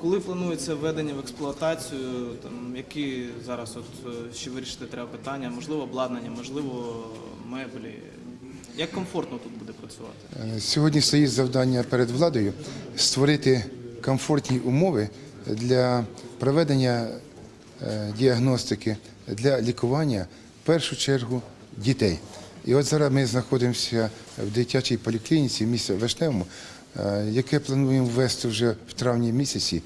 Коли планується введення в експлуатацію, там які зараз от е, ще вирішити треба питання, можливо, обладнання, можливо, меблі. Як комфортно тут буде працювати? Е, Сьогодні стоїть завдання перед владою створити комфортні умови для проведення е, діагностики, для лікування в першу чергу дітей. І от зараз ми знаходимося в дитячій поліклініці в місті Вишневому, яке плануємо ввести вже в травні місяці.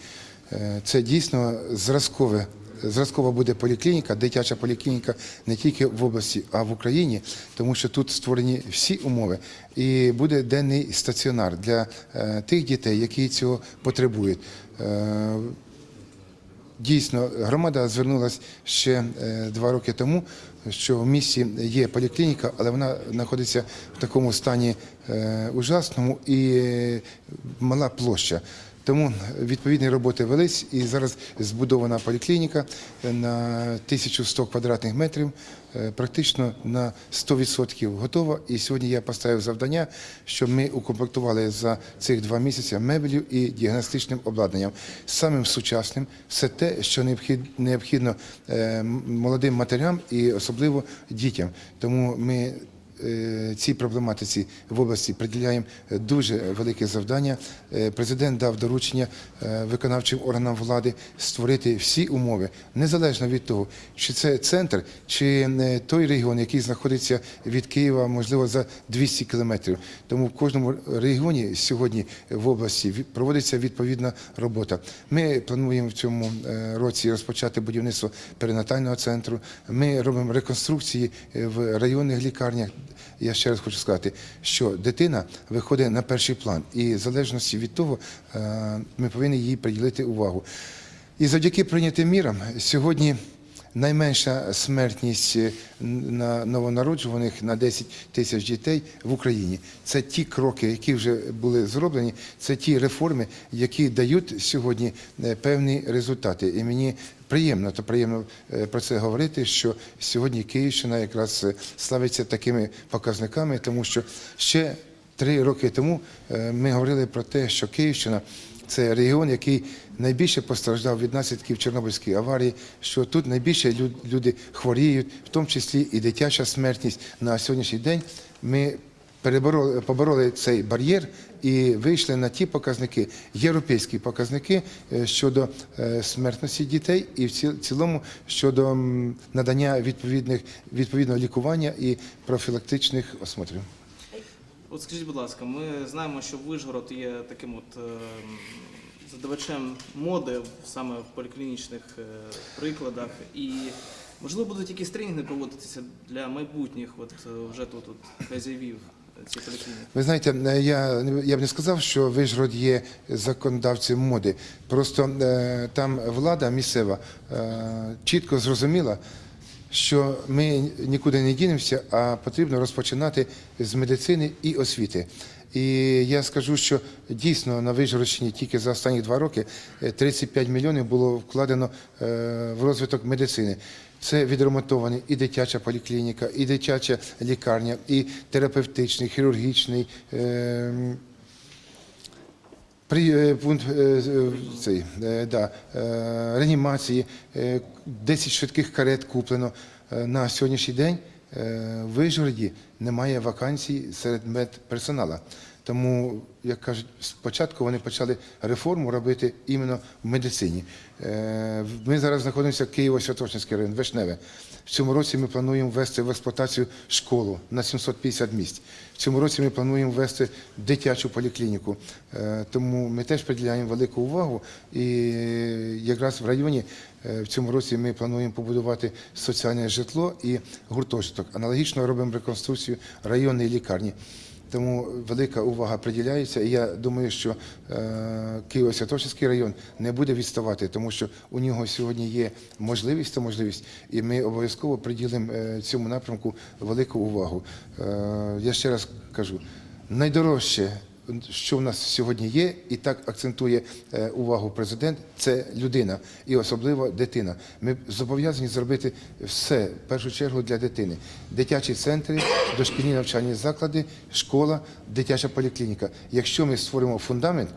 Е, Це дійсно зразкове Зразкова буде поліклініка, дитяча поліклініка не тільки в області, а в Україні, тому що тут створені всі умови. І буде денний стаціонар для е, тих дітей, які цього потребують. Е, Дійсно, громада звернулася ще е, два роки тому, що в місті є поліклініка, але вона знаходиться в такому стані е, ужасному і е, мала площа. Тому відповідні роботи велись, і зараз збудована поліклініка на 1100 квадратних метрів, е, практично на 100% готова. І сьогодні я поставив завдання, щоб ми укомплектували за цих два місяці меблів і діагностичним обладнанням, самим сучасним, все те, що необхід- необхідно е, молодим матерям і особливо дітям. Тому ми е, цій проблематиці в області приділяємо е, дуже велике завдання. Е, Президент дав доручення е, виконавчим органам влади створити всі умови, незалежно від того, чи це центр, чи е, той регіон, який знаходиться від Києва, можливо, за 200 кілометрів. Тому в кожному регіоні сьогодні в області проводиться відповідна робота. Ми плануємо в цьому е, році розпочати будівництво перинатального центру. Ми робимо реконструкції е, в районних лікарнях. Я ще раз хочу сказати, що дитина виходить на перший план, і в залежності від того е, ми повинні їй приділити увагу. І завдяки прийнятим мірам сьогодні найменша смертність е, на новонароджуваних на 10 тисяч дітей в Україні. Це ті кроки, які вже були зроблені, це ті реформи, які дають сьогодні е, певні результати. І мені приємно, то приємно е, про це говорити, що сьогодні Київщина якраз е, славиться такими показниками, тому що ще три роки тому е, ми говорили про те, що Київщина. Це регіон, який найбільше постраждав від наслідків Чорнобильської аварії, що тут найбільше лю- люди хворіють, в тому числі і дитяча смертність. На сьогоднішній день ми перебороли, побороли цей бар'єр і вийшли на ті показники, європейські показники е, щодо е, смертності дітей і в цілому щодо надання відповідних, відповідного лікування і профілактичних осмотрів. От скажіть, будь ласка, ми знаємо, що Вишгород є таким от е, задавачем моди саме в поліклінічних прикладах. І можливо будуть якісь тренінги проводитися для майбутніх, от вже тут от хазяївів цієї поліклініки. Ви знаєте, е, я, я б не сказав, що Вишгород є законодавцем моди. Просто е, там влада місцева е, чітко зрозуміла, що ми нікуди не дінемося, а потрібно розпочинати з медицини і освіти. І я скажу, що дійсно на Вижгородщині тільки за останні два роки е, 35 мільйонів було вкладено е, в розвиток медицини. Це відремонтовані і дитяча поліклініка, і дитяча лікарня, і терапевтичний, хірургічний. е, е, пункт е, е, цей, е, да, е, реанімації, е, 10 швидких карет куплено. Е, На сьогоднішній день е, в Вишгороді немає вакансій серед медперсонала. Тому, як кажуть, спочатку вони почали реформу робити іменно в медицині. Е, Ми зараз знаходимося в Києво-Святошинський район, Вишневе. В цьому році ми плануємо ввести в експлуатацію школу на 750 місць. В цьому році ми плануємо ввести дитячу поліклініку. Е, Тому ми теж приділяємо велику увагу. І якраз в районі е, в цьому році ми плануємо побудувати соціальне житло і гуртожиток. Аналогічно робимо реконструкцію районної лікарні. Тому велика увага приділяється, і я думаю, що е, Києво-Святошинський район не буде відставати, тому що у нього сьогодні є можливість та можливість, і ми обов'язково приділимо е, цьому напрямку велику увагу. Е, я ще раз кажу, найдорожче, що в нас сьогодні є, і так акцентує е, увагу президент, це людина і особливо дитина. Ми зобов'язані зробити все в першу чергу для дитини. Дитячі центри, дошкільні навчальні заклади, школа, дитяча поліклініка. Якщо ми створимо фундамент,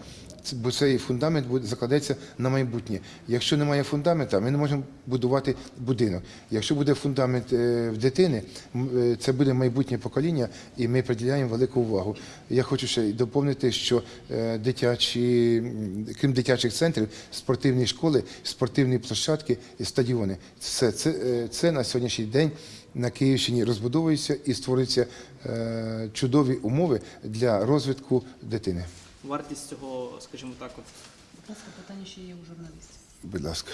бо цей фундамент буде закладеться на майбутнє. Якщо немає фундамента, ми не можемо будувати будинок. Якщо буде фундамент е, в дитини, е, це буде майбутнє покоління, і ми приділяємо велику увагу. Я хочу ще доповнити, що е, дитячі, крім дитячих центрів, спортивні школи, спортивні площадки і стадіони. Це, це, це на сьогоднішній день на Київщині розбудовуються і створюються чудові умови для розвитку дитини. Вартість цього, скажімо так, от Будь ласка, питання ще є у журналістів. Будь ласка.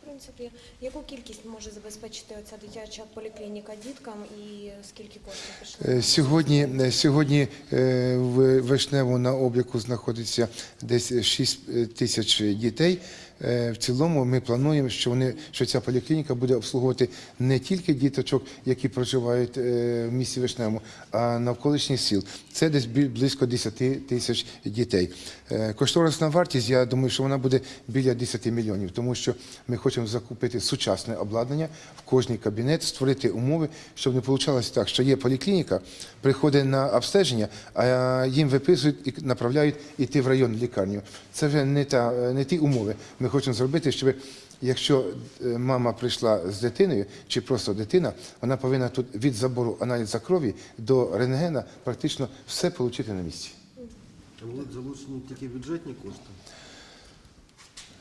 В принципі, яку кількість може забезпечити оця дитяча поліклініка діткам і скільки коштів пішло? Е, Сьогодні, е, сьогодні е, в Вишневу на обліку знаходиться десь 6 тисяч дітей. Е, В цілому ми плануємо, що вони що ця поліклініка буде обслуговувати не тільки діточок, які проживають е, в місті Вишневому, а навколишніх сіл. Це десь близько 10 тисяч дітей. Е, Кошторисна вартість, я думаю, що вона буде біля 10 мільйонів, тому що ми хочемо закупити сучасне обладнання в кожний кабінет, створити умови, щоб не вийшло так, що є поліклініка, приходить на обстеження, а їм виписують і направляють іти в район лікарню. Це вже не та не ті умови. Ми хочемо зробити, щоб якщо е, мама прийшла з дитиною чи просто дитина, вона повинна тут від забору аналізу крові до рентгена практично все отримати на місці. Будуть залучені тільки бюджетні кошти.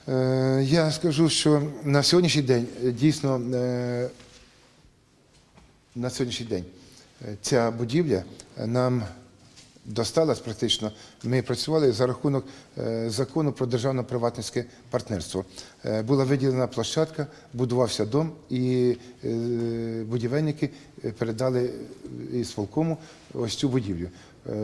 Е, Я скажу, що на сьогоднішній день е, дійсно на сьогоднішній день ця будівля нам досталась практично. Ми працювали за рахунок е, закону про державно-приватницьке партнерство. Е, Була виділена площадка, будувався дом, і е, будівельники передали із Фолкому ось цю будівлю.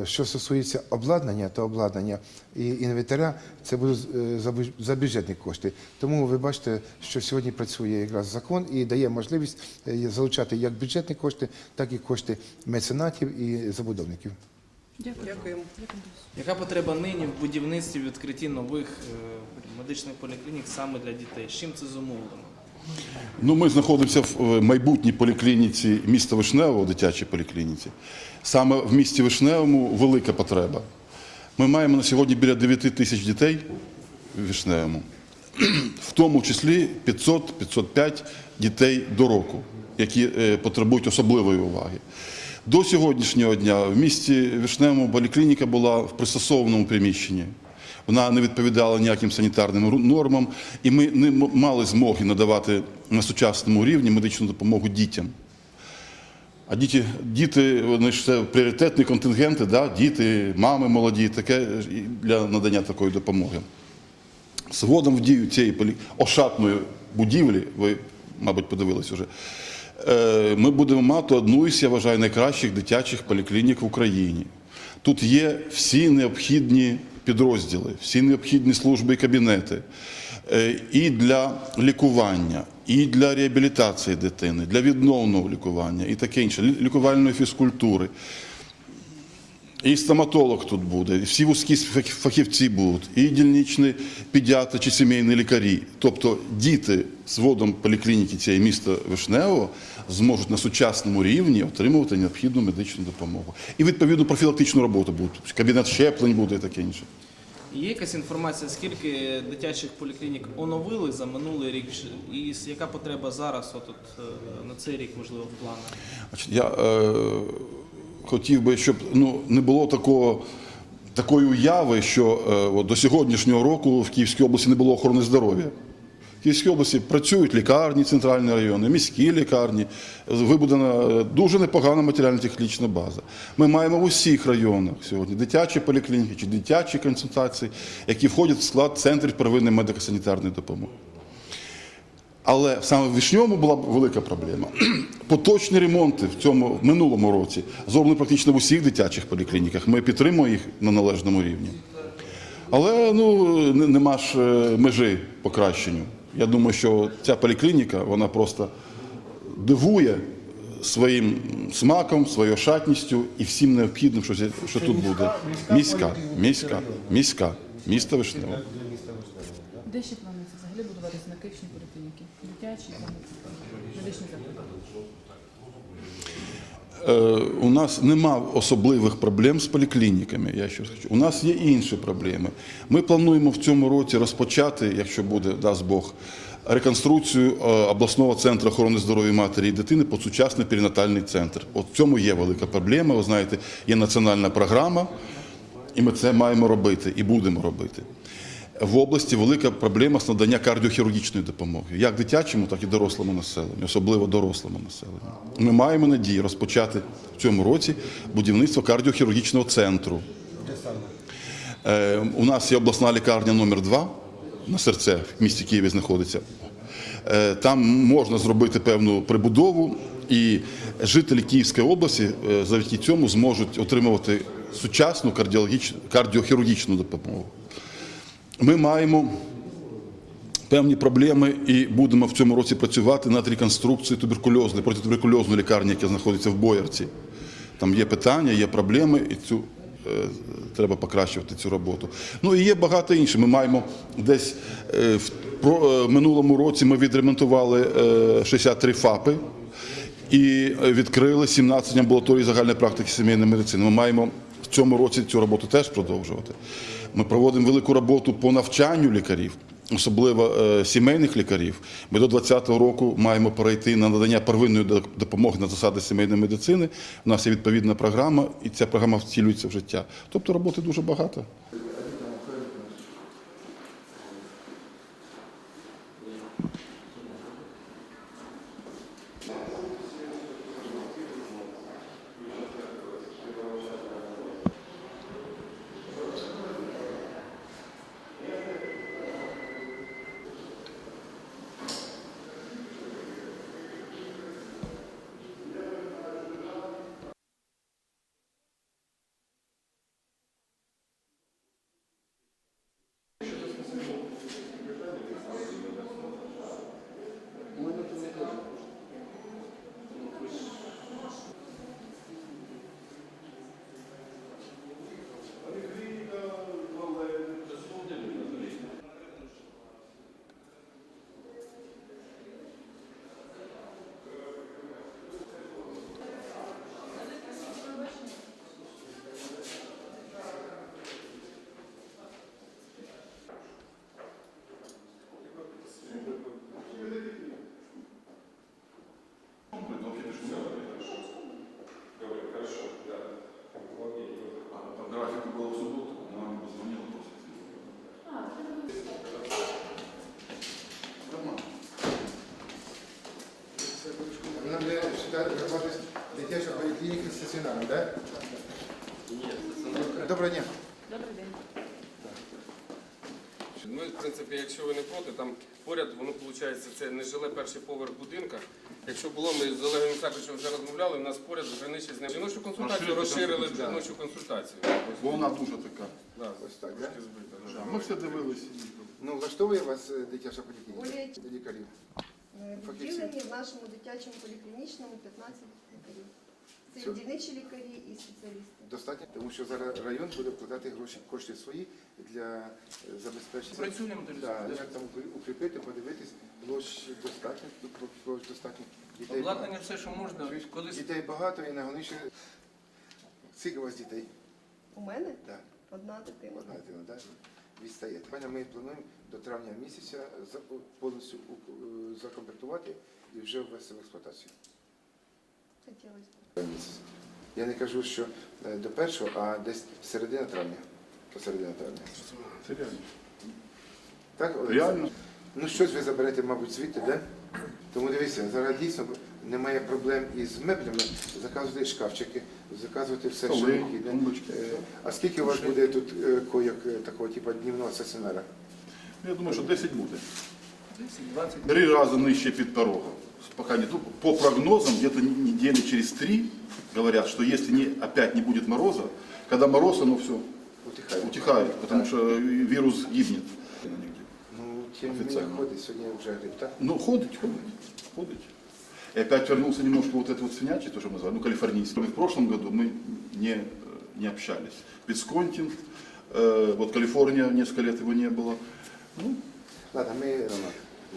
Що стосується обладнання, то обладнання і інвентаря, це будуть за кошти. Тому ви бачите, що сьогодні працює якраз закон і дає можливість залучати як бюджетні кошти, так і кошти меценатів і забудовників. Дякую. Дякуємо. Яка потреба нині в будівництві відкритті нових е, медичних поліклінік саме для дітей? З чим це зумовлено? Ну, ми знаходимося в майбутній поліклініці міста Вишневого, дитячій поліклініці. Саме в місті Вишневому велика потреба. Ми маємо на сьогодні біля 9 тисяч дітей в Вишневому, в тому числі 500-505 дітей до року, які е, потребують особливої уваги. До сьогоднішнього дня в місті Вишневому поліклініка була в пристосованому приміщенні. Вона не відповідала ніяким санітарним нормам, і ми не мали змоги надавати на сучасному рівні медичну допомогу дітям. А діти, діти вони ж це пріоритетні контингенти, да? діти, мами молоді, таке для надання такої допомоги. Згодом в дію цієї полі... ошатної будівлі, ви, мабуть, подивились уже, е, ми будемо мати одну із, я вважаю, найкращих дитячих поліклінік в Україні. Тут є всі необхідні підрозділи, всі необхідні служби і кабінети е, і для лікування, і для реабілітації дитини, для відновного лікування і таке інше, лікувальної фізкультури. І стоматолог тут буде, і всі вузькі фахівці будуть, і дільничні педіатри чи сімейні лікарі. Тобто діти з водом поліклініки цієї міста Вишневого зможуть на сучасному рівні отримувати необхідну медичну допомогу. І відповідну профілактичну роботу будуть. Кабінет щеплень буде і таке інше. Є якась інформація, скільки дитячих поліклінік оновили за минулий рік, і яка потреба зараз, от, от, е, на цей рік, можливо, в планах? Я е, хотів би, щоб ну, не було такого, такої уяви, що е, от, до сьогоднішнього року в Київській області не було охорони здоров'я. В Київській області працюють лікарні, центральні райони, міські лікарні, вибудена е, дуже непогана матеріально-технічна база. Ми маємо в усіх районах сьогодні дитячі поліклініки чи дитячі консультації, які входять в склад центрів первинної медико-санітарної допомоги. Але саме в Вишньому була велика проблема. Поточні ремонти в цьому в минулому році зроблені практично в усіх дитячих поліклініках. Ми підтримуємо їх на належному рівні. Але ну, нема ж е, межі покращенню. Я думаю, що ця поліклініка вона просто дивує своїм смаком, своєю шатністю і всім необхідним, що, що тут буде. Міська, міська, міська, місто Вишневе. Де ще планується взагалі будуватися на Київщині поліклініки? Е, у нас нема особливих проблем з поліклініками. Я ще хочу. У нас є інші проблеми. Ми плануємо в цьому році розпочати, якщо буде, дасть Бог, реконструкцію е, обласного центру охорони здоров'я матері і дитини під сучасний перинатальний центр. От в цьому є велика проблема. Ви знаєте, є національна програма, і ми це маємо робити і будемо робити. В області велика проблема з надання кардіохірургічної допомоги, як дитячому, так і дорослому населенню, особливо дорослому населенню. Ми маємо надію розпочати в цьому році будівництво кардіохірургічного центру. Е, у нас є обласна лікарня номер 2 на серце в місті Києві знаходиться. Е, Там можна зробити певну прибудову, і жителі Київської області е, завдяки цьому зможуть отримувати сучасну кардіохірургічну допомогу. Ми маємо певні проблеми і будемо в цьому році працювати над реконструкцією туберкульозної, протитуберкульозної лікарні, яка знаходиться в Боярці. Там є питання, є проблеми, і цю е, треба покращувати цю роботу. Ну і є багато інших. Ми маємо десь е, в про- е, минулому році ми відремонтували е, 63 ФАПи і е, відкрили 17 амбулаторій загальної практики сімейної медицини. Ми маємо цьому році цю роботу теж продовжувати. Ми проводимо велику роботу по навчанню лікарів, особливо е, сімейних лікарів. Ми до 2020 року маємо перейти на надання первинної допомоги на засади сімейної медицини. У нас є відповідна програма, і ця програма втілюється в життя. Тобто роботи дуже багато. Вона буде працювати дитяча поліклініка стаціонарна, так? Доброго дня. Добрий день. Ну, в принципі, якщо ви не проти, там поряд воно виходить, це не жиле перший поверх будинка. Якщо було, ми з Олегом Ісаковичем вже розмовляли, у нас поряд граничить з ним. Жіночу консультацію розширили жіночу консультацію. Бо вона дуже така. Да, Ось так, трошки да? збита. да. Ми все дивилися. Ну, влаштовує вас е, дитяча поліклініка? Лікарів. Відділені в нашому дитячому поліклінічному 15 лікарів. Це і дільничі лікарі і спеціалісти. Достатньо, тому що зараз район буде вкладати гроші, кошти свої для е, забезпечення. Працюємо до Да, як там укріпити, подивитись, площ достатньо, площ достатньо. Дітей Обладнання багато. все, що можна. Колись Дітей багато і найголовніше, скільки у вас дітей? У мене Да. одна дитина. Одна дитина, так? Відстає. Паня, ми плануємо до травня місяця повністю е, закомплектувати і вже ввести в експлуатацію. Хотілося б. Я не кажу, що е, до першого, а десь середина травня. Посередина травня. Це реально. Так, Олексій? Реально. Ну щось ви заберете, мабуть, звідти, да? Тому дивіться, зараз дійсно немає проблем із меблями. Заказувати шкафчики, заказувати все, що необхідне. Е, А скільки у вас буде тут койок такого типу днівного стаціонара? Я думаю, що 10 буде. 10-20. Три рази нижче під порогом. Пока не, ну, по прогнозам, где-то не- недели через три говорят, что если не, опять не будет мороза, когда мороз, оно все Утихає. утихает, потому что э, вирус гибнет. Ну, тим не менее Офіційно. ходить сьогодні вже гриб, так? Ну, ходить, ходить, ходить. И опять вернулся немножко вот этот вот свинячий, то, что мы называем, ну, калифорнийский. В прошлом году мы не, э, не общались. Висконтин, э, вот Калифорния, несколько лет его не было. Ну, Ладно, ми...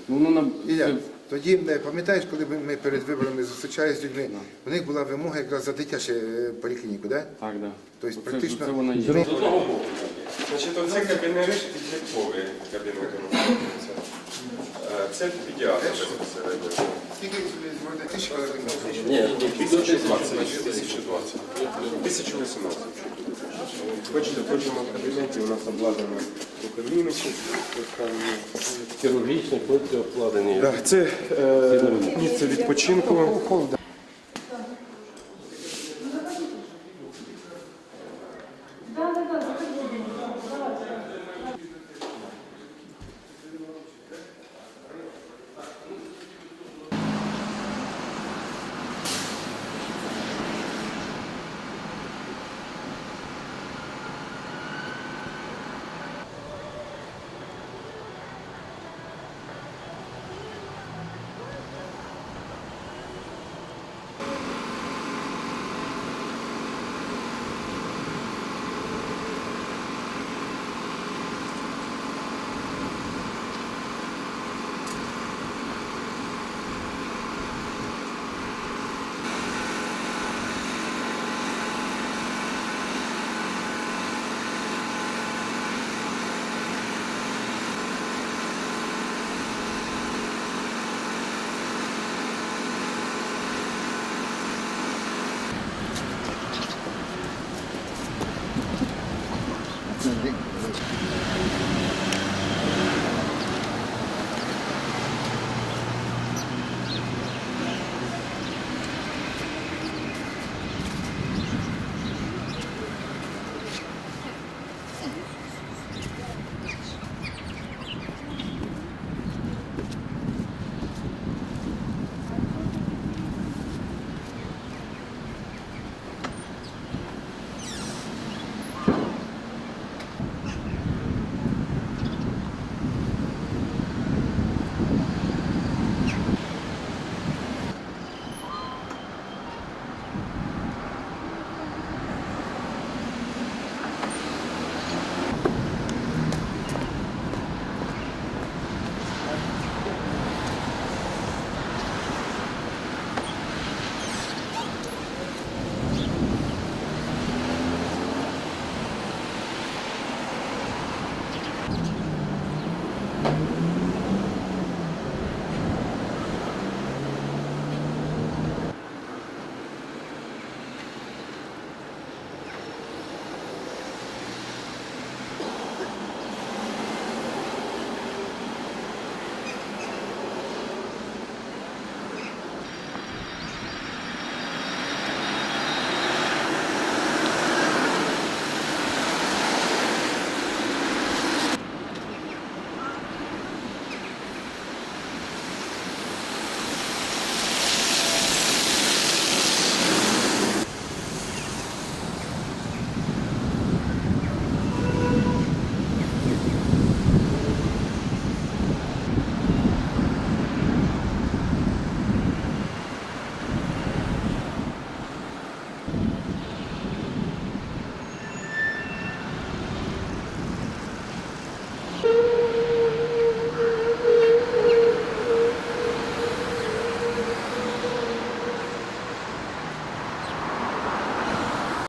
Ну, ну, нам Ілля, Тоді е, пам'ятаєш, коли ми ми перед виборами зустрічалися з людьми, у них була вимога якраз за дитячу е, поліклініку, так? Так, так. Тобто практично Це вона є. З одного боку. Значить, оце кабінет підлітковий кабінет. Е, Це педіатр безпосередньо. скільки поліклінік? Ні, 1020. 1020. 1018. Бачите, в кожному кабінеті у нас обладнано рукавійники, хірургічні хлопці обладнані. функції. Це е, місце відпочинку.